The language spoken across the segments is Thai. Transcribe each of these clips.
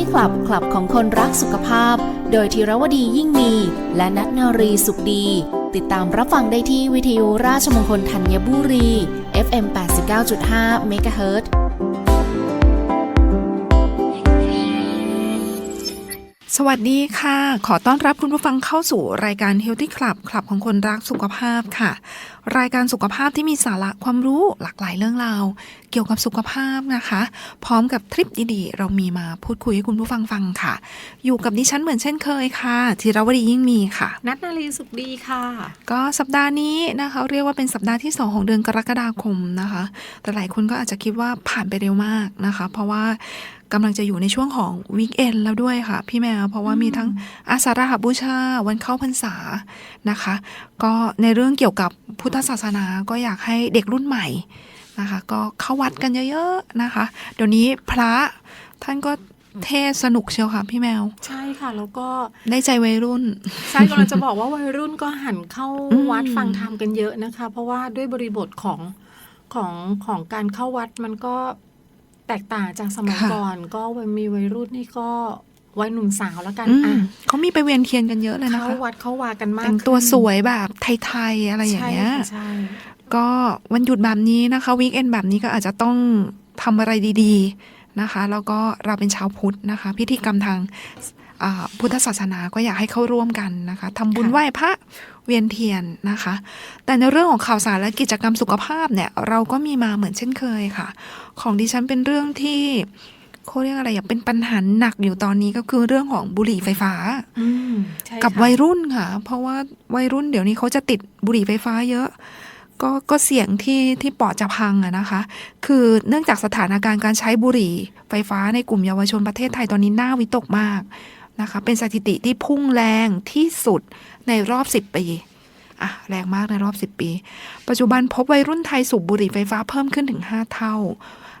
Healthy Club คลับของคนรักสุขภาพ โดยธีรวดียิ่งมี และนัทนารีสุขดี ติดตามรับฟังได้ที่วิทยุราชมงคลธัญบุรี FM 89.5 MHz สวัสดีค่ะ ขอต้อนรับคุณผู้ฟังเข้าสู่รายการ Healthy Club คลับของคนรักสุขภาพค่ะ รายการสุขภาพที่มีสาระความรู้หลากหลายเรื่องราวเกี่ยวกับสุขภาพนะคะ พร้อมกับทริปดีๆ เรามีมาพูดคุยให้คุณผู้ฟังฟังค่ะ อยู่กับดิฉันเหมือนเช่นเคยค่ะธีรวดียิ่งมีค่ะ นัทนารีสุขดีค่ะ ก็สัปดาห์นี้นะคะ เรียกว่าเป็นสัปดาห์ที่ 2 ของเดือนกรกฎาคมนะคะ แต่หลายคนก็อาจจะคิดว่าผ่านไปเร็วมากนะคะ เพราะว่า กำลังจะอยู่ในช่วงของวีคเอนแล้วด้วยค่ะ พี่แมว เพราะว่ามีทั้งอาสาฬหบูชา วันเข้าพรรษานะคะ ก็ในเรื่องเกี่ยวกับพุทธศาสนาก็อยากให้เด็กรุ่นใหม่นะคะ ก็เข้าวัดกันเยอะๆนะคะ เดี๋ยวนี้พระท่านก็เทศน์สนุกเชียวค่ะพี่แมว ใช่ค่ะ แล้วก็ได้ใจวัยรุ่น ใช่กำลังจะบอกว่าวัยรุ่นก็หันเข้าอืมวัดฟังธรรมกันเยอะนะคะ เพราะว่าด้วยบริบทของของของการเข้าวัดมันก็ แตกต่างจากสมัยก่อน ก็มีวัยรุ่นนี่ก็วัยหนุ่มสาวแล้วกันอืมอะเขามีไปเวียนเทียนกันเยอะเลยนะเข้าคะวัดเข้าวากันมากแต่งตัวขึ้นสวยแบบไทย ๆ อะไรอย่างเงี้ย ใช่ค่ะใช่ ก็วันหยุดแบบนี้นะคะวีคเอนแบบนี้ก็อาจจะต้องทำอะไรดีๆนะคะ แล้วก็เราเป็นชาวพุทธนะคะ พิธีกรรมทางอ่าพุทธศาสนาก็อยากให้เข้าร่วมกันนะคะทำบุญไหว้พระ เวียนเทียนนะคะ แต่ในเรื่องของข่าวสารและกิจกรรมสุขภาพเนี่ยเราก็มีมาเหมือนเช่นเคยค่ะ ของดิฉันเป็นเรื่องที่เขาเรียกอะไรอย่างเป็นปัญหาหนักอยู่ตอนนี้ก็คือเรื่องของบุหรี่ไฟฟ้าอืมใช่กับค่ะวัยรุ่นค่ะ เพราะว่าวัยรุ่นเดี๋ยวนี้เขาจะติดบุหรี่ไฟฟ้าเยอะ ก็ก็เสี่ยงที่ที่ปอดจะพังอะนะคะ คือเนื่องจากสถานการณ์การใช้บุหรี่ไฟฟ้าในกลุ่มเยาวชนประเทศไทยตอนนี้น่าวิตกมาก นะคะ เป็นสถิติที่พุ่งแรงที่สุดในรอบ 10 ปีอะแรงมากในรอบ 10 ปี ปัจจุบันพบวัยรุ่นไทยสูบบุหรี่ไฟฟ้าเพิ่มขึ้นถึง 5 เท่า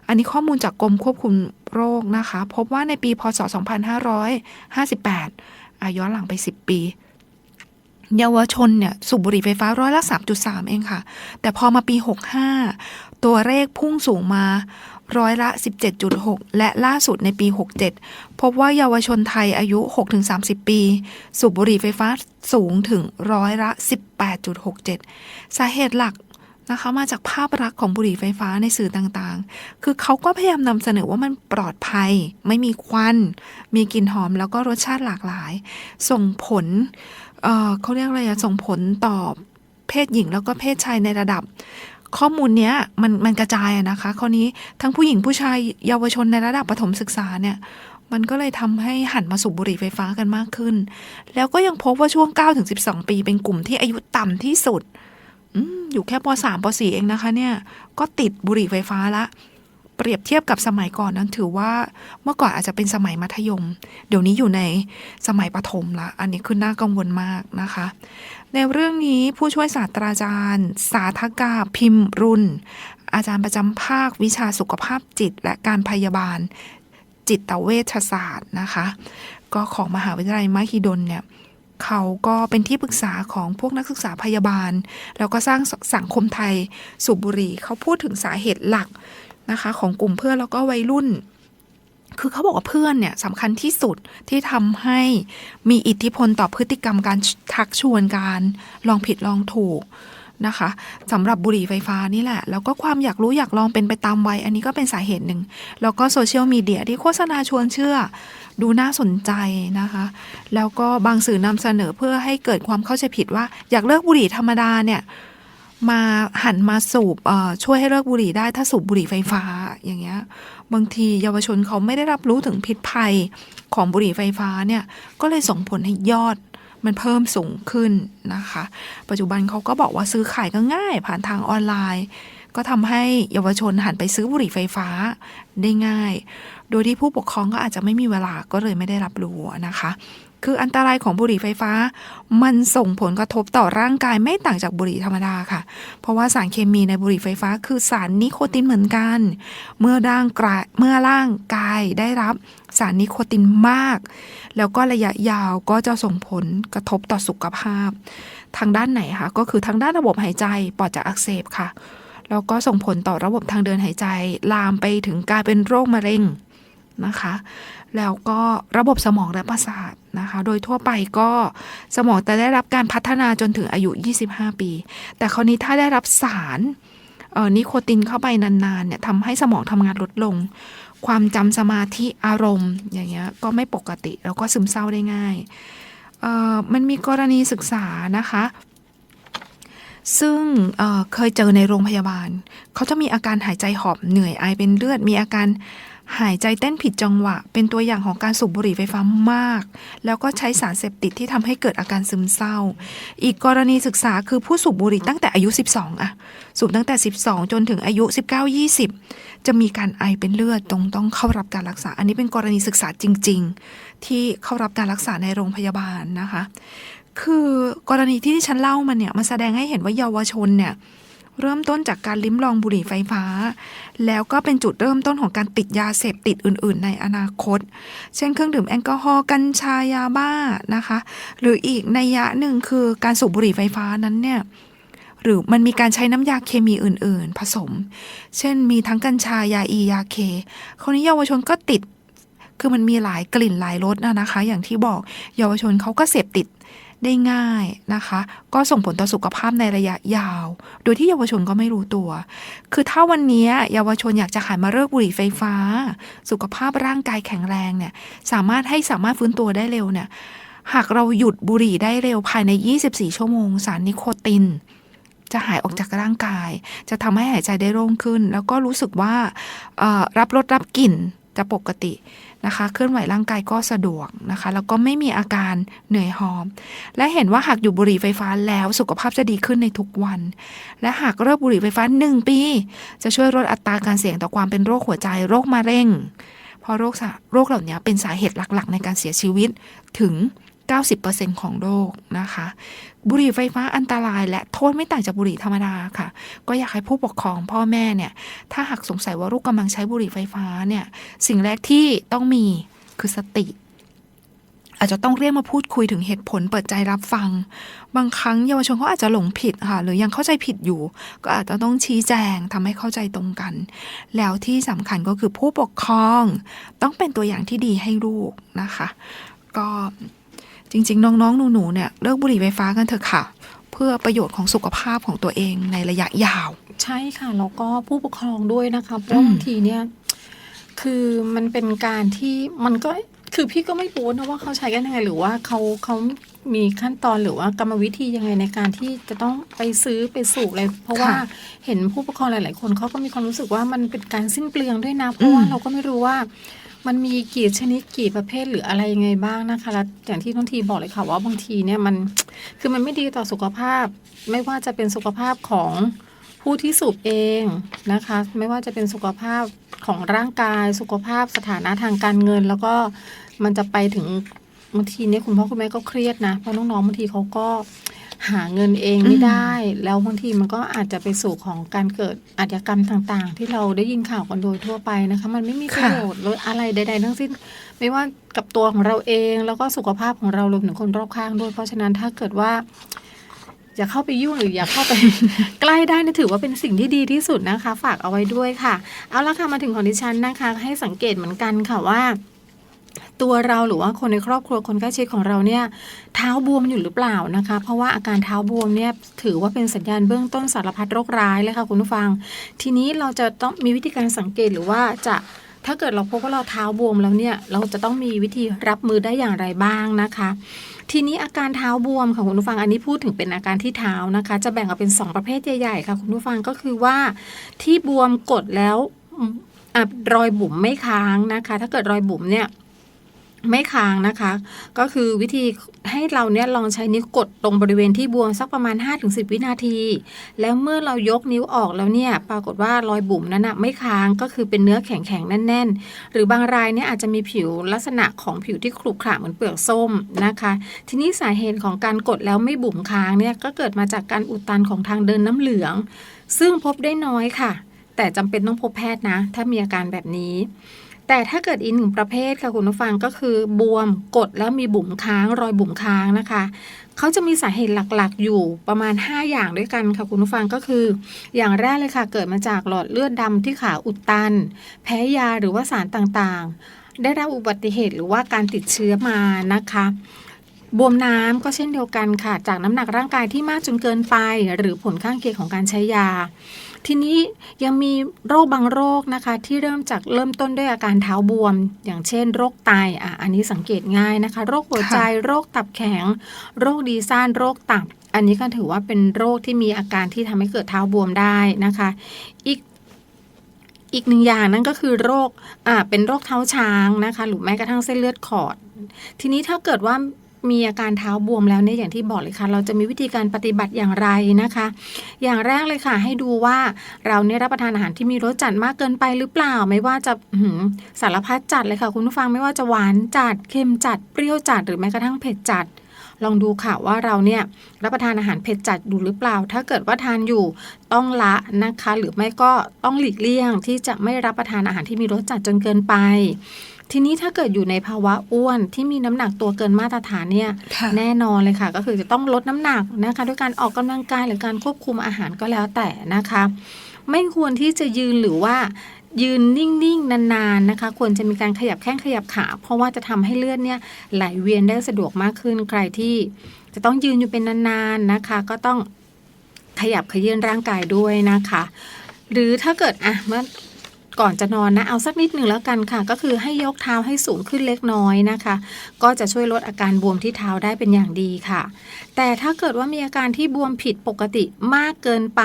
อันนี้ข้อมูลจากกรมควบคุมโรคนะคะ พบว่าในปีพศ 2558อาย้อนหลังไป 10 ปี เยาวชนเนี่ยสูบบุหรี่ไฟฟ้าร้อยละ 3.3 เองค่ะ แต่พอมาปี 65 ตัวเลขพุ่งสูงมา ร้อยละ 17.6 และล่าสุดในปี 67 พบว่าเยาวชนไทยอายุ 6-30 ปี สูบบุหรี่ไฟฟ้าสูงถึงร้อยละ 18.67 สาเหตุหลักนะคะมาจากภาพลักษณ์ของบุหรี่ไฟฟ้าในสื่อต่างๆ คือเขาก็พยายามนำเสนอว่ามันปลอดภัย ไม่มีควัน มีกลิ่นหอมแล้วก็รสชาติหลากหลาย ส่งผลเอ่อเขาเรียกอะไรอะส่งผลต่อเพศหญิงแล้วก็เพศชายในระดับ ข้อมูลเนี้ยมันมันกระจายอะนะคะคราวนี้ทั้งผู้หญิงผู้ชายเยาวชนในระดับประถมศึกษาเนี่ยมันก็เลยทำให้หันมาสูบบุหรี่ไฟฟ้ากันมากขึ้น แล้วก็ยังพบว่าช่วง 9-12 ปีเป็นกลุ่มที่อายุต่ำที่สุดอมอยู่แค่ป .3 ป .4 เองนะคะเนี่ย ก็ติดบุหรี่ไฟฟ้าละ เปรียบเทียบกับสมัยก่อนนั้นถือว่าเมื่อก่อนอาจจะเป็นสมัยมัธยม เดี๋ยวนี้อยู่ในสมัยประถมละ อันนี้คือน่ากังวลมากนะคะ ในเรื่องนี้ผู้ช่วยศาสตราจารย์ สาธกาพิมพ์รุนอาจารย์ประจำภาควิชาสุขภาพจิต และการพยาบาล จิตเวชศาสตร์นะคะ ก็ของมหาวิทยาลัยมหิดลเนี่ยเขาก็เป็นที่ปรึกษาของพวกนักศึกษาพยาบาล แล้วก็สร้างสังคมไทยสูบบุหรี่เขาพูดถึงสาเหตุหลัก นะคะ ของกลุ่มเพื่อนแล้วก็วัยรุ่น คือเขาบอกว่าเพื่อนเนี่ยสำคัญที่สุดที่ทำให้มีอิทธิพลต่อพฤติกรรมการทักชวนการลองผิดลองถูกนะคะสำหรับบุหรี่ไฟฟ้านี่แหละ แล้วก็ความอยากรู้อยากลองเป็นไปตามวัย อันนี้ก็เป็นสาเหตุหนึ่ง แล้วก็โซเชียลมีเดียที่โฆษณาชวนเชื่อ ดูน่าสนใจนะคะ แล้วก็บางสื่อนำเสนอเพื่อให้เกิดความเข้าใจผิดว่า อยากเลิกบุหรี่ธรรมดาเนี่ย มาหันมาสูบช่วยให้เลิกบุหรี่ได้ถ้าสูบบุหรี่ไฟฟ้าอย่างเงี้ยบางทีเยาวชนเขาไม่ได้รับรู้ถึงพิษภัยของบุหรี่ไฟฟ้าเนี่ยก็เลยส่งผลให้ยอดมันเพิ่มสูงขึ้นนะคะ ปัจจุบันเขาก็บอกว่าซื้อขายก็ง่ายผ่านทางออนไลน์ ก็ทำให้เยาวชนหันไปซื้อบุหรี่ไฟฟ้าได้ง่าย โดยที่ผู้ปกครองก็อาจจะไม่มีเวลาก็เลยไม่ได้รับรู้นะคะ คืออันตรายของบุหรี่ไฟฟ้า มันส่งผลกระทบต่อร่างกายไม่ต่างจากบุหรี่ธรรมดาค่ะ เพราะว่าสารเคมีในบุหรี่ไฟฟ้า คือสารนิโคตินเหมือนกัน เมื่อร่างกายเมื่อร่างกายได้รับสารนิโคตินมาก แล้วก็ระยะยาวก็จะส่งผลกระทบต่อสุขภาพ ทางด้านไหนคะก็คือทางด้านระบบหายใจปอดจะอักเสบค่ะแล้วก็ส่งผลต่อระบบทางเดินหายใจ ลามไปถึงกลายเป็นโรคมะเร็งนะคะ แล้วก็ระบบสมองและประสาทนะคะ โดยทั่วไปก็สมองจะได้รับการพัฒนาจนถึงอายุ 25 ปี แต่คราวนี้ถ้าได้รับสารออนิโคตินเข้าไปนานๆเนี่ยทำให้สมองทำงานลดลง ความจำสมาธิอารมณ์อย่างเงี้ยก็ไม่ปกติ แล้วก็ซึมเศร้าได้ง่ายเออมันมีกรณีศึกษานะคะ ซึ่งเเคยเจอในโรงพยาบาล เขาจะมีอาการหายใจหอบเหนื่อยไอเป็นเลือดมีอาการ หายใจเต้นผิดจังหวะ เป็นตัวอย่างของการสูบบุหรี่ไฟฟ้ามาก แล้วก็ใช้สารเสพติดที่ทำให้เกิดอาการซึมเศร้า อีกกรณีศึกษาคือผู้สูบบุหรี่ตั้งแต่อายุ 12อะสูบตั้งแต่ 12 จนถึงอายุ 19-20 จะมีการไอเป็นเลือดตรงต้องเข้ารับการรักษา อันนี้เป็นกรณีศึกษาจริง ๆ ที่เข้ารับการรักษาในโรงพยาบาลนะคะ คือกรณีที่ที่ฉันเล่ามาเนี่ยมันแสดงให้เห็นว่าเยาวชนเนี่ย เริ่มต้นจากการลิ้มลองบุหรี่ไฟฟ้า แล้วก็เป็นจุดเริ่มต้นของการติดยาเสพติดอื่น ๆ ในอนาคต เช่นเครื่องดื่มแอลกอฮอล์กัญชายาบ้านะคะ หรืออีกในยะหนึ่งคือการสูบบุหรี่ไฟฟ้านั้นเนี่ยหรือมันมีการใช้น้ำยาเคมีอื่น ๆ ผสม เช่นมีทั้งกัญชายาอียาเคคราวนี้เยาวชนก็ติด คือมันมีหลายกลิ่นหลายรสนะนะคะ อย่างที่บอกเยาวชนเขาก็เสพติด ได้ง่ายนะคะ ก็ส่งผลต่อสุขภาพในระยะยาว โดยที่เยาวชนก็ไม่รู้ตัว คือถ้าวันนี้เยาวชนอยากจะหันมาเลิกบุหรี่ไฟฟ้า สุขภาพร่างกายแข็งแรงเนี่ยสามารถให้สามารถฟื้นตัวได้เร็วเนี่ยหากเราหยุดบุหรี่ได้เร็วภายใน 24 ชั่วโมง สารนิโคติน จะหายออกจากร่างกาย จะทำให้หายใจได้โล่งขึ้น แล้วก็รู้สึกว่ารับรสรับกลิ่นจะปกติ นะคะ เคลื่อนไหวร่างกายก็สะดวกนะคะ แล้วก็ไม่มีอาการเหนื่อยหอบ และเห็นว่าหากหยุดบุหรี่ไฟฟ้าแล้วสุขภาพจะดีขึ้นในทุกวัน และหากเลิกบุหรี่ไฟฟ้า 1 ปี จะช่วยลดอัตราการเสี่ยงต่อความเป็นโรคหัวใจโรคมะเร็ง เพราะโรคโรคเหล่านี้เป็นสาเหตุหลักๆ ในการเสียชีวิตถึง 90%ของโรคนะคะ บุหรี่ไฟฟ้าอันตรายและโทษไม่ต่างจากบุหรี่ธรรมดาค่ะ ก็อยากให้ผู้ปกครองพ่อแม่เนี่ย ถ้าหากสงสัยว่าลูกกำลังใช้บุหรี่ไฟฟ้าเนี่ย สิ่งแรกที่ต้องมีคือสติอาจจะต้องเรียกมาพูดคุยถึงเหตุผลเปิดใจรับฟัง บางครั้งเยาวชนเขาอาจจะหลงผิดค่ะ หรือยังเข้าใจผิดอยู่ ก็อาจจะต้องชี้แจงทำให้เข้าใจตรงกัน แล้วที่สำคัญก็คือผู้ปกครอง ต้องเป็นตัวอย่างที่ดีให้ลูกนะคะ ก็ จริง ๆ น้องๆหนูๆเนี่ยเลิกบุหรี่ไฟฟ้ากันเถอะค่ะ เพื่อประโยชน์ของสุขภาพของตัวเองในระยะยาว ใช่ค่ะแล้วก็ผู้ปกครองด้วยนะคะเพราะบางทีเนี่ยคือมันเป็นการที่มันก็คือพี่ก็ไม่รู้นะว่าเขาใช้กันยังไง หรือว่าเขาเขามีขั้นตอนหรือว่ากรรมวิธียังไงในการที่จะต้องไปซื้อไปสูบอะไรเพราะว่าเห็นผู้ปกครองหลาย ๆ คนเขาก็มีความรู้สึกว่ามันเป็นการสิ้นเปลืองด้วยนะเพราะว่าเราก็ไม่รู้ว่า มันมีกี่ชนิดกี่ประเภทหรืออะไรยังไงบ้างนะคะแล้วอย่างที่น้องทีบอกเลยค่ะว่าบางทีเนี่ยมันคือมันไม่ดีต่อสุขภาพ ไม่ว่าจะเป็นสุขภาพของผู้ที่สูบเองนะคะ ไม่ว่าจะเป็นสุขภาพของร่างกาย สุขภาพสถานะทางการเงิน แล้วก็มันจะไปถึง บางทีเนี่ยคุณพ่อคุณแม่ก็เครียดนะ เพราะน้องๆบางทีเขาก็หาเงินเองไม่ได้ แล้วบางทีมันก็อาจจะไปสู่ของการเกิดอาชญากรรมต่าง ๆ ที่เราได้ยินข่าวกันโดยทั่วไปนะคะ มันไม่มีประโยชน์หรืออะไรใด ๆ ทั้งสิ้น ไม่ว่ากับตัวของเราเองแล้วก็สุขภาพของเรารวมถึงคนรอบข้างด้วยเพราะฉะนั้นถ้าเกิดว่าอย่าเข้าไปยุ่งหรืออย่าเข้าไป ใกล้ได้นะถือว่าเป็นสิ่งที่ดีที่สุดนะคะ ฝากเอาไว้ด้วยค่ะ เอาละค่ะมาถึงของดิฉันนะคะ ให้สังเกตเหมือนกันค่ะว่า ตัวเราหรือว่าคนในครอบครัวคนใกล้ชิดของเราเนี่ยเท้าบวมอยู่หรือเปล่านะคะ เพราะว่าอาการเท้าบวมเนี่ยถือว่าเป็นสัญญาณเบื้องต้นสารพัดโรคร้ายเลยค่ะคุณผู้ฟัง ทีนี้เราจะต้องมีวิธีการสังเกตหรือว่าจะถ้าเกิดเราพบว่าเราเท้าบวมแล้วเนี่ยเราจะต้องมีวิธีรับมือได้อย่างไรบ้างนะคะ ทีนี้อาการเท้าบวมค่ะคุณผู้ฟังอันนี้พูดถึงเป็นอาการที่เท้านะคะ จะแบ่งออกเป็น 2 ประเภทใหญ่ๆค่ะคุณผู้ฟังก็คือว่าที่บวมกดแล้วอรอยบุ๋มไม่ค้างนะคะ ถ้าเกิดรอยบุ๋มเนี่ย ไม่ค้างนะคะ ก็คือวิธีให้เราเนี่ยลองใช้นิ้วกดตรงบริเวณที่บวมสักประมาณ 5-10 วินาที แล้วเมื่อเรายกนิ้วออกแล้วเนี่ย ปรากฏว่ารอยบุ๋มนั้นนะไม่ค้างก็คือเป็นเนื้อแข็งๆ แน่น ๆ หรือบางรายเนี่ยอาจจะมีผิวลักษณะของผิวที่ขรุขระเหมือนเปลือกส้มนะคะ ทีนี้สาเหตุของการกดแล้วไม่บุ๋มค้างเนี่ยก็เกิดมาจากการอุดตันของทางเดินน้ำเหลือง ซึ่งพบได้น้อยค่ะ แต่จำเป็นต้องพบแพทย์นะ ถ้ามีอาการแบบนี้ แต่ถ้าเกิดอีกหนึ่งประเภทค่ะคุณผู้ฟังก็คือบวมกดแล้วมีบุ๋มค้างรอยบุ๋มค้างนะคะเขาจะมีสาเหตุหลักๆ อยู่ประมาณ 5 อย่างด้วยกันค่ะคุณผู้ฟังก็คือ อย่างแรกเลยค่ะ เกิดมาจากหลอดเลือดดำที่ขาอุดตัน แพ้ยาหรือว่าสารต่างๆ ได้รับอุบัติเหตุหรือว่าการติดเชื้อมานะคะบวมน้ำก็เช่นเดียวกันค่ะ จากน้ำหนักร่างกายที่มากจนเกินไป หรือผลข้างเคียงของการใช้ยา ทีนี้ยังมีโรคบางโรคนะคะ ที่เริ่มจากเริ่มต้นด้วยอาการเท้าบวม อย่างเช่น โรคไตอะอันนี้สังเกตง่ายนะคะ โรคหัวใจ โรคตับแข็ง โรคดีซ่านโรคตับ อันนี้ก็ถือว่าเป็นโรคที่มีอาการที่ทำให้เกิดเท้าบวมได้นะคะ อีกอีกหนึ่งอย่างนั่นก็คือโรคอ่าเป็นโรคเท้าช้างนะคะ หรือแม้กระทั่งเส้นเลือดขอด ทีนี้ถ้าเกิดว่า มีอาการเท้าบวมแล้วเนี่ยอย่างที่บอกเลยค่ะ เราจะมีวิธีการปฏิบัติอย่างไรนะคะ อย่างแรกเลยค่ะ ให้ดูว่าเราเนี่ยรับประทานอาหารที่มีรสจัดมากเกินไปหรือเปล่า ไม่ว่าจะสารพัดจัดเลยค่ะ คุณผู้ฟังไม่ว่าจะหวานจัดเค็มจัดเปรี้ยวจัดหรือแม้กระทั่งเผ็ดจัด ลองดูค่ะว่าเราเนี่ยรับประทานอาหารเผ็ดจัดอยู่หรือเปล่า ถ้าเกิดว่าทานอยู่ต้องละนะคะ หรือไม่ก็ต้องหลีกเลี่ยงที่จะไม่รับประทานอาหารที่มีรสจัดจนเกินไปทีนี้ถ้าเกิดอยู่ในภาวะอ้วนที่มีน้ำหนักตัวเกินมาตรฐานเนี่ยแน่นอนเลยค่ะ ก็คือจะต้องลดน้ำหนักนะคะด้วยการออกกำลังกายหรือการควบคุมอาหารก็แล้วแต่นะคะ ไม่ควรที่จะยืนหรือว่า ยืนนิ่งๆ นานๆนะคะ ควรจะมีการขยับแข้งขยับขา เพราะว่าจะทำให้เลือดเนี่ยไหลเวียนได้สะดวกมากขึ้นใครที่จะต้องยืนอยู่เป็นนานๆนะคะ ก็ต้องขยับขยื่นร่างกายด้วยนะคะ หรือถ้าเกิดอะเมื่อก่อนจะนอนนะเอาสักนิดหนึ่งแล้วกันค่ะ ก็คือให้ยกเท้าให้สูงขึ้นเล็กน้อยนะคะ ก็จะช่วยลดอาการบวมที่เท้าได้เป็นอย่างดีค่ะ แต่ถ้าเกิดว่ามีอาการที่บวมผิดปกติมากเกินไป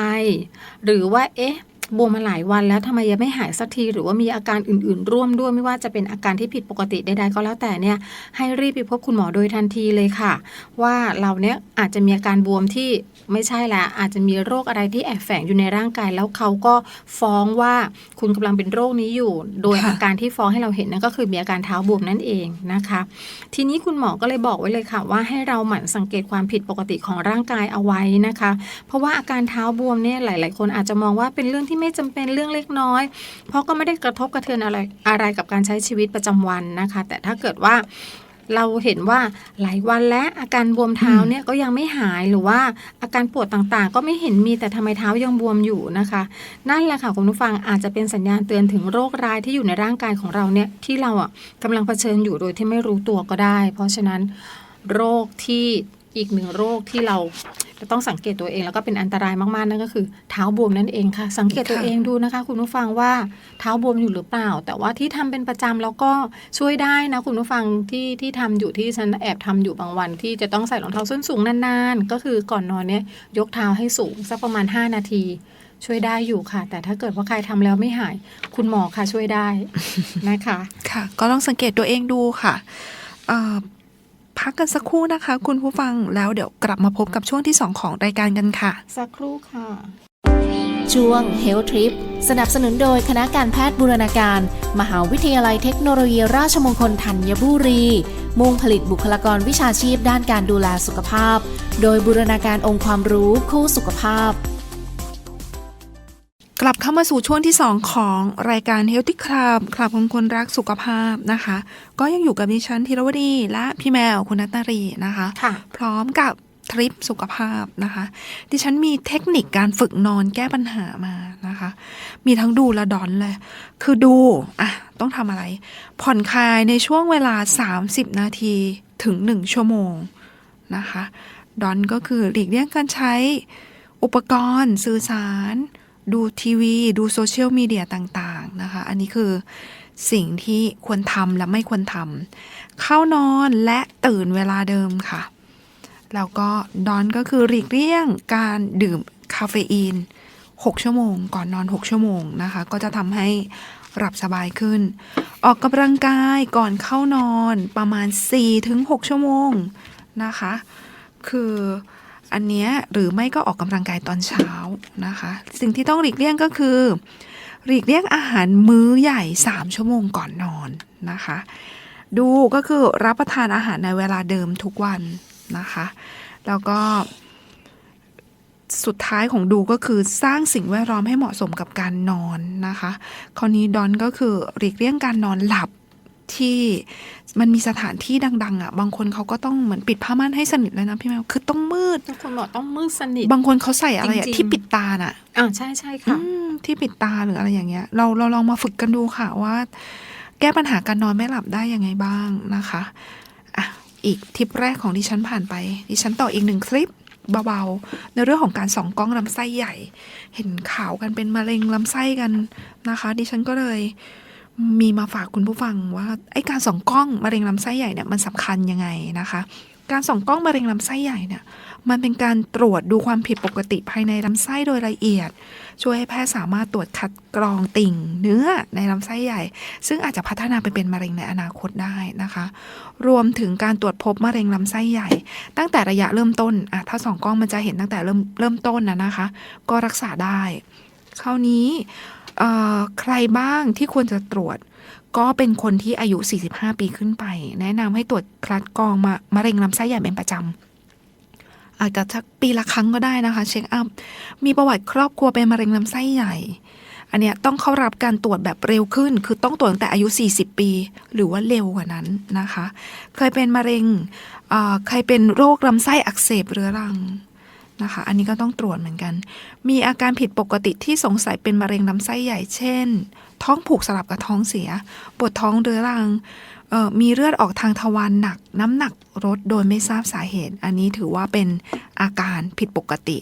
หรือว่าเอ๊ะ บวมมาหลายวันแล้วทำไมยังไม่หายสักที หรือว่ามีอาการอื่นๆ ร่วมด้วยไม่ว่าจะเป็นอาการที่ผิดปกติใดๆก็แล้วแต่เนี่ย ให้รีบไปพบคุณหมอโดยทันทีเลยค่ะ ว่าเราเนี่ยอาจจะมีอาการบวมที่ไม่ใช่แล้วอาจจะมีโรคอะไรที่แอบแฝงอยู่ในร่างกาย แล้วเขาก็ฟ้องว่าคุณกำลังเป็นโรคนี้อยู่ โดยอาการที่ฟ้องให้เราเห็นนั่นก็คือมีอาการเท้าบวมนั่นเองนะคะ ทีนี้คุณหมอก็เลยบอกไว้เลยค่ะ ว่าให้เราหมั่นสังเกตความผิดปกติของร่างกายเอาไว้นะคะ เพราะว่าอาการเท้าบวมเนี่ยหลาย ๆ คนอาจจะมองว่าเป็นเรื่องที่ไม่จำเป็นเรื่องเล็กน้อย เพราะก็ไม่ได้กระทบกระเทือนอะไรอะไรกับการใช้ชีวิตประจำวันนะคะ แต่ถ้าเกิดว่าเราเห็นว่าหลายวันและอาการบวมเท้าเนี่ยก็ยังไม่หายหรือว่าอาการปวดต่างๆ ก็ไม่เห็นมีแต่ทำไมเท้ายังบวมอยู่นะคะ นั่นแหละค่ะคุณผู้ฟังอาจจะเป็นสัญญาณเตือนถึงโรคร้ายที่อยู่ในร่างกายของเราเนี่ยที่เราอะกำลังเผชิญอยู่โดยที่ไม่รู้ตัวก็ได้ เพราะฉะนั้นโรคที่อีกหนึ่งโรคที่เรา จะต้องสังเกตตัวเองแล้วก็เป็นอันตรายมากๆนั่นก็คือเท้าบวมนั่นเองค่ะ สังเกตตัวเองดูนะคะ คุณผู้ฟังว่าเท้าบวมอยู่หรือเปล่า แต่ว่าที่ทำเป็นประจำแล้วก็ช่วยได้นะคุณผู้ฟังที่ที่ทำอยู่ที่ฉันแอบทำอยู่บางวัน ที่จะต้องใส่รองเท้าส้นสูงนานๆ ก็คือก่อนนอนเนี่ยยกเท้าให้สูงสักประมาณ 5 นาทีช่วยได้อยู่ค่ะ แต่ถ้าเกิดว่าใครทำแล้วไม่หาย คุณหมอค่ะช่วยได้นะคะ ค่ะ ก็ลองสังเกตตัวเองดูค่ะ พักกันสักครู่นะคะ คุณผู้ฟังแล้วเดี๋ยวกลับมาพบกับช่วงที่ 2 ของรายการกันค่ะ สักครู่ค่ะ ช่วง Health Trip สนับสนุนโดยคณะการแพทย์บูรณาการ มหาวิทยาลัยเทคโนโลยีราชมงคลธัญบุรี มุ่งผลิตบุคลากรวิชาชีพด้านการดูแลสุขภาพ โดยบูรณาการองค์ความรู้คู่สุขภาพ กลับเข้ามาสู่ช่วงที่ 2 ของรายการ Healthy Club คลับของคนรักสุขภาพนะคะ ก็ยังอยู่กับดิฉันธีรวดีและพี่แมวคุณนัตตารีนะคะค่ะพร้อมกับทริปสุขภาพนะคะ ดิฉันมีเทคนิคการฝึกนอนแก้ปัญหามานะคะ มีทั้งดูและดอนเลย คือดูอะต้องทำอะไร ผ่อนคลายในช่วงเวลา 30 นาทีถึง 1 ชั่วโมงนะคะ ดอนก็คือหลีกเลี่ยงการใช้อุปกรณ์สื่อสาร ดูทีวี ดูโซเชียลมีเดียต่างๆนะคะ อันนี้คือสิ่งที่ควรทำและไม่ควรทำเข้านอนและตื่นเวลาเดิมค่ะ แล้วก็ดอนก็คือหลีกเลี่ยงการดื่มคาเฟอีน 6 ชั่วโมง ก่อนนอน 6 ชั่วโมงนะคะ ก็จะทำให้หลับสบายขึ้น ออกกำลังกายก่อนเข้านอนประมาณ 4-6 ชั่วโมงนะคะ คือ อันเนี้ยหรือไม่ก็ออกกำลังกายตอนเช้านะคะ สิ่งที่ต้องหลีกเลี่ยงก็คือ หลีกเลี่ยงอาหารมื้อใหญ่ 3 ชั่วโมงก่อนนอนนะคะ ดูก็คือรับประทานอาหารในเวลาเดิมทุกวันนะคะ แล้วก็สุดท้ายของดูก็คือสร้างสิ่งแวดล้อมให้เหมาะสมกับการนอนนะคะ คราวนี้ดอนก็คือหลีกเลี่ยงการนอนหลับ ที่มันมีสถานที่ดัง ๆ อะ บางคนเขาก็ต้องเหมือนปิดผ้าม่านให้สนิทเลยนะพี่แมวคือต้องมืดทุกคนบอกต้องมืดสนิท บางคนเขาใส่อะไรอะจริงๆ ที่ปิดตาน่ะ อ่าใช่ใช่ค่ะ อืมที่ปิดตาหรืออะไรอย่างเงี้ย เราเราลองมาฝึกกันดูค่ะว่า แก้ปัญหาการนอนไม่หลับได้ยังไงบ้างนะคะอะอีกทิปแรกของดิฉันผ่านไป ดิฉันต่ออีกหนึ่งคลิปเบาๆ ในเรื่องของการส่องกล้องลำไส้ใหญ่ เห็นข่าวกันเป็นมะเร็งลำไส้กันนะคะ ดิฉันก็เลย มีมาฝากคุณผู้ฟังว่าไอ้การส่องกล้องมะเร็งลำไส้ใหญ่เนี่ยมันสำคัญยังไงนะคะ การส่องกล้องมะเร็งลำไส้ใหญ่เนี่ยมันเป็นการตรวจดูความผิดปกติภายในลำไส้โดยละเอียด ช่วยให้แพทย์สามารถตรวจคัดกรองติ่งเนื้อในลำไส้ใหญ่ ซึ่งอาจจะพัฒนาไปเป็นมะเร็งในอนาคตได้นะคะ รวมถึงการตรวจพบมะเร็งลำไส้ใหญ่ ตั้งแต่ระยะเริ่มต้นอะถ้าสองกล้องมันจะเห็นตั้งแต่เริ่มเริ่มต้นนะนะคะ ก็รักษาได้คราวนี้ ใครบ้างที่ควรจะตรวจ ก็เป็นคนที่อายุ 45 ปีขึ้นไป แนะนำให้ตรวจคัดกรองมามะเร็งลำไส้ใหญ่เป็นประจำอาจจะสักปีละครั้งก็ได้นะคะ เช็คอัพมีประวัติครอบครัวเป็นมะเร็งลำไส้ใหญ่ อันเนี้ยต้องเข้ารับการตรวจแบบเร็วขึ้น คือต้องตรวจตั้งแต่อายุ 40 ปี หรือว่าเร็วกว่านั้นนะคะ เคยเป็นมะเร็งเอ่อเคยเป็นโรคลำไส้อักเสบเรื้อรัง นะคะ อันนี้ก็ต้องตรวจเหมือนกัน มีอาการผิดปกติที่สงสัยเป็นมะเร็งลำไส้ใหญ่ เช่น ท้องผูกสลับกับท้องเสีย ปวดท้องเรื้อรัง มีเลือดออกทางทวารหนัก น้ำหนักลดโดยไม่ทราบสาเหตุ อันนี้ถือว่าเป็นอาการผิดปกติ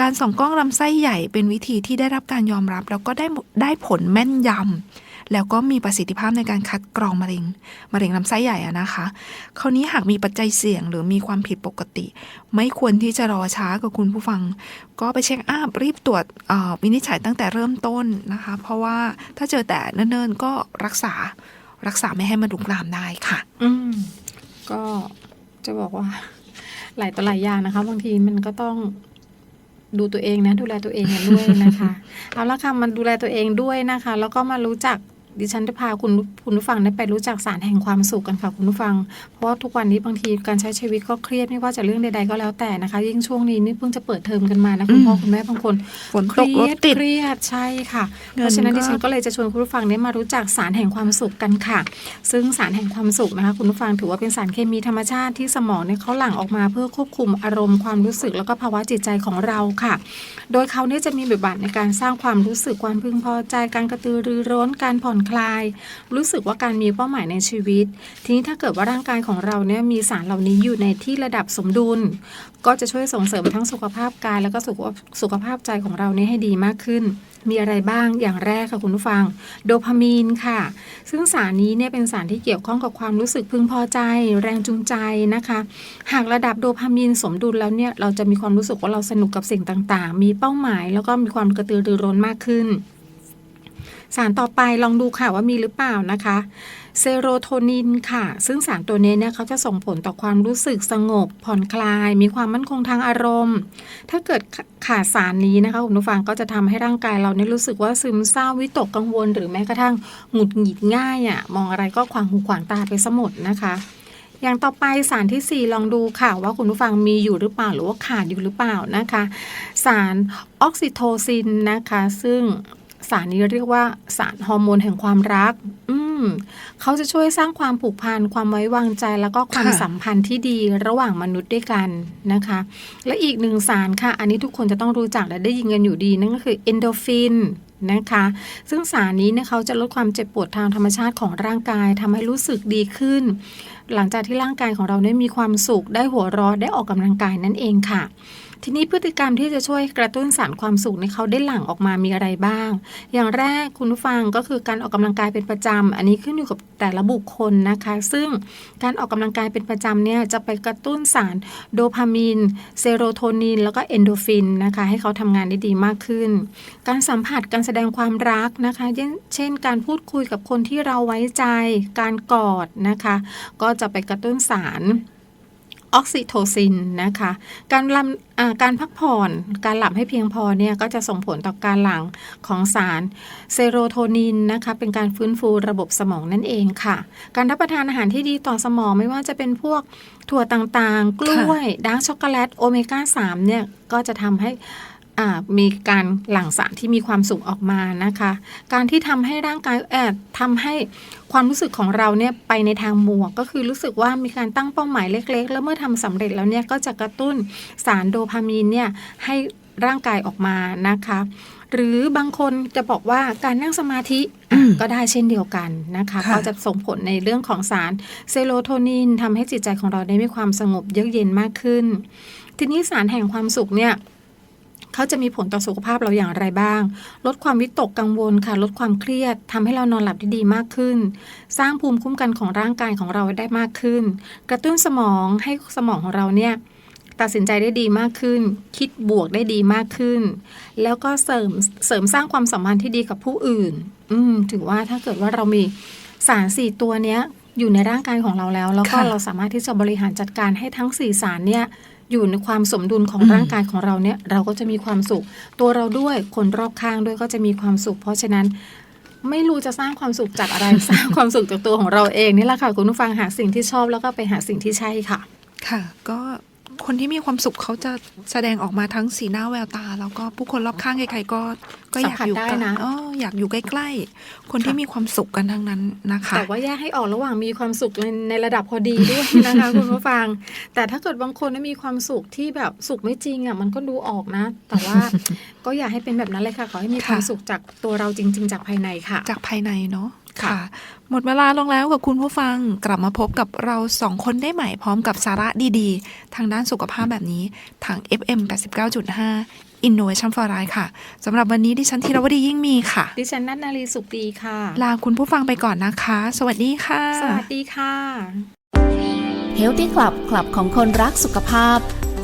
การส่องกล้องลำไส้ใหญ่เป็นวิธีที่ได้รับการยอมรับ แล้วก็ได้ได้ผลแม่นยำ แล้วก็มีประสิทธิภาพในการคัดกรองมะเร็ง มะเร็งลำไส้ใหญ่อะนะคะ คราวนี้หากมีปัจจัยเสี่ยงหรือมีความผิดปกติ ไม่ควรที่จะรอช้ากับคุณผู้ฟัง ก็ไปเช็คอัพรีบตรวจวินิจฉัยตั้งแต่เริ่มต้นนะคะ เพราะว่าถ้าเจอแต่เนิ่นๆก็รักษารักษาไม่ให้มันลุกลามได้ค่ะ อืมก็จะบอกว่า หลายต่อหลายอย่างนะคะ บางทีมันก็ต้องดูตัวเองนะ ดูแลตัวเองกันด้วยนะคะ เอาละค่ะมันดูแลตัวเองด้วยนะคะ แล้วก็มารู้จัก ดิฉันจะพาคุณคุณผู้ฟังได้ไปรู้จักสารแห่งความสุขกันค่ะคุณผู้ฟัง เพราะว่าทุกวันนี้บางทีการใช้ชีวิตก็เครียดไม่ว่าจะเรื่องใดๆก็แล้วแต่นะคะ ยิ่งช่วงนี้นี่เพิ่งจะเปิดเทอมกันมานะคุณพ่ออืมคุณแม่บางคนฝนเคตกรีรยถดติดเครียดใช่ค่ะเงินเพราะฉะนั้นก็ดิฉันก็เลยจะชวนคุณผู้ฟังเนี่ยมารู้จักสารแห่งความสุขกันค่ะ ซึ่งสารแห่งความสุขนะคะ คุณผู้ฟังถือว่าเป็นสารเคมีธรรมชาติที่สมองเนี่ยเขาหลั่งออกมาเพื่อควบคุมอารมณ์ความรู้สึกแล้วก็ภาวะจิตใจของเราค่ะ โดยเขาเนี่ยจะมีบทบาทในการสร้างความรู้สึกความพึงพอใจการกระตือรือร้นการผ่อนคลาย รู้สึกว่าการมีเป้าหมายในชีวิต ทีนี้ถ้าเกิดว่าร่างกายของเราเนี่ยมีสารเหล่านี้อยู่ในที่ระดับสมดุล ก็จะช่วยส่งเสริมทั้งสุขภาพกายแล้วก็สุขสุขภาพใจของเราเนี่ยให้ดีมากขึ้น มีอะไรบ้างอย่างแรกค่ะคุณผู้ฟัง โดพามีนค่ะ ซึ่งสารนี้เนี่ยเป็นสารที่เกี่ยวข้องกับความรู้สึกพึงพอใจ แรงจูงใจนะคะ หากระดับโดพามีนสมดุลแล้วเนี่ยเราจะมีความรู้สึกว่าเราสนุกกับสิ่งต่างๆ มีเป้าหมายแล้วก็มีความกระตือรือร้นมากขึ้น สารต่อไปลองดูค่ะว่ามีหรือเปล่านะคะเซโรโทนินค่ะ ซึ่งสารตัวนี้เนี่ยเขาจะส่งผลต่อความรู้สึกสงบ ผ่อนคลาย มีความมั่นคงทางอารมณ์ ถ้าเกิดขาดสารนี้นะคะคุณผู้ฟังก็จะทำให้ร่างกายเราเนี่ยรู้สึกว่าซึมเศร้าวิตกกังวล หรือแม้กระทั่งหงุดหงิดง่ายอะ่ะมองอะไรก็ขวางหูขวางตาไปสมดนะคะ อย่างต่อไปสารที่ 4 ลองดูค่ะ ว่าคุณผู้ฟังมีอยู่หรือเปล่าหรือว่าขาดอยู่หรือเปล่านะคะ สารออกซิโทซินนะคะ ซึ่ง สารนี้เรียกว่าสารฮอร์โมนแห่งความรัก อืมเขาจะช่วยสร้างความผูกพันความไว้วางใจ แล้วก็ความค่ะสัมพันธ์ที่ดีระหว่างมนุษย์ด้วยกันนะคะ และอีกหนึ่งสารค่ะ อันนี้ทุกคนจะต้องรู้จักและได้ยินกันอยู่ดี นั่นก็คือเอนโดฟินนะคะ ซึ่งสารนี้เนี่ยเขาจะลดความเจ็บปวดทางธรรมชาติของร่างกายทำให้รู้สึกดีขึ้น หลังจากที่ร่างกายของเราเนี่ยมีความสุขได้หัวเราะได้ออกกำลังกายนั่นเองค่ะ ทีนี้พฤติกรรมที่จะช่วยกระตุ้นสารความสุขในเขาได้หลั่งออกมามีอะไรบ้าง อย่างแรกคุณผู้ฟังก็คือการออกกำลังกายเป็นประจำอันนี้ขึ้นอยู่กับแต่ละบุคคลนะคะ ซึ่งการออกกำลังกายเป็นประจำเนี่ยจะไปกระตุ้นสารโดพามีนเซโรโทนิน แล้วก็เอนโดฟินนะคะ ให้เขาทำงานได้ดีมากขึ้น การสัมผัสการแสดงความรักนะคะ เช่น การพูดคุยกับคนที่เราไว้ใจ การกอดนะคะ ก็จะไปกระตุ้นสาร ออกซิโทซินนะคะ การลำอ่าการพักผ่อน การหลับให้เพียงพอเนี่ยก็จะส่งผลต่อการหลั่งของสารเซโรโทนินนะคะ เป็นการฟื้นฟูระบบสมองนั่นเองค่ะ การรับประทานอาหารที่ดีต่อสมองไม่ว่าจะเป็นพวกถั่วต่างๆ กล้วย ดาร์กช็อกโกแลต โอเมก้า3เนี่ยก็จะทำให้อ่า มีการหลั่งสารที่มีความสุขออกมานะคะ การที่ทำให้ร่างกายเออทำให้ความรู้สึกของเราเนี่ยไปในทางบวก ก็คือรู้สึกว่ามีการตั้งเป้าหมายเล็ก ๆ แล้วเมื่อทำสำเร็จแล้วเนี่ยก็จะกระตุ้นสารโดพามีนเนี่ยให้ร่างกายออกมานะคะ หรือบางคนจะบอกว่าการนั่งสมาธิอืมก็ได้เช่นเดียวกันนะคะค่ะก็จะส่งผลในเรื่องของสารเซโรโทนินทำให้จิตใจของเราได้มีความสงบเยือกเย็นมากขึ้น ทีนี้สารแห่งความสุขเนี่ย เขาจะมีผลต่อสุขภาพเราอย่างไรบ้าง ลดความวิตกกังวลค่ะ ลดความเครียดทำให้เรานอนหลับได้ดีมากขึ้น สร้างภูมิคุ้มกันของร่างกายของเราได้มากขึ้น กระตุ้นสมองให้สมองของเราเนี่ยตัดสินใจได้ดีมากขึ้น คิดบวกได้ดีมากขึ้น แล้วก็เสริมเสริมสร้างความสัมพันธ์ที่ดีกับผู้อื่น อืมถือว่าถ้าเกิดว่าเรามีสารสี่ตัวเนี้ยอยู่ในร่างกายของเราแล้ว แล้วก็ค่ะเราสามารถที่จะบริหารจัดการให้ทั้งสี่สารเนี่ย อยู่ในความสมดุลของอืมร่างกายของเราเนี่ยเราก็จะมีความสุข ตัวเราด้วยคนรอบข้างด้วยก็จะมีความสุข เพราะฉะนั้นไม่รู้จะสร้างความสุขจากอะไรสร้างความสุขจากตัวของเราเองนี่แหละค่ะคุณผู้ฟังหาสิ่งที่ชอบแล้วก็ไปหาสิ่งที่ใช่ค่ะ ค่ะ ก็ คนที่มีความสุขเขาจะแสดงออกมาทั้งสีหน้าแววตา แล้วก็ผู้คนรอบข้างใครๆก็ก็อยากอยู่สัมผัสได้กันนะอ๋ออยากอยู่ใกล้ๆ คนที่ค่ะมีความสุขกันทั้งนั้นนะคะ แต่ว่าแยกให้ออกระหว่างมีความสุขในในระดับพอดีด้วยนะคะคุณผู้ฟัง แต่ถ้าเกิดบางคนมีความสุขที่แบบสุขไม่จริงอะมันก็ดูออกนะ แต่ว่าก็อย่าให้เป็นแบบนั้นเลยค่ะ ขอให้มีความค่ะสุขจากตัวเราจริง ๆ จากภายในค่ะ จากภายในเนาะ ค่ะค่ะ หมดเวลาลงแล้วกับคุณผู้ฟังกลับมาพบกับเราสองคนได้ใหม่พร้อมกับสาระดีๆ ทางด้านสุขภาพแบบนี้ทาง FM 89.5 Innovation for Life ค่ะสำหรับวันนี้ดิฉันธีรวดียิ่งมีค่ะ ดิฉันนัทนารีสุขดีค่ะ ลาคุณผู้ฟังไปก่อนนะคะ สวัสดีค่ะ สวัสดีค่ะ Healthy Club คลับของคนรักสุขภาพ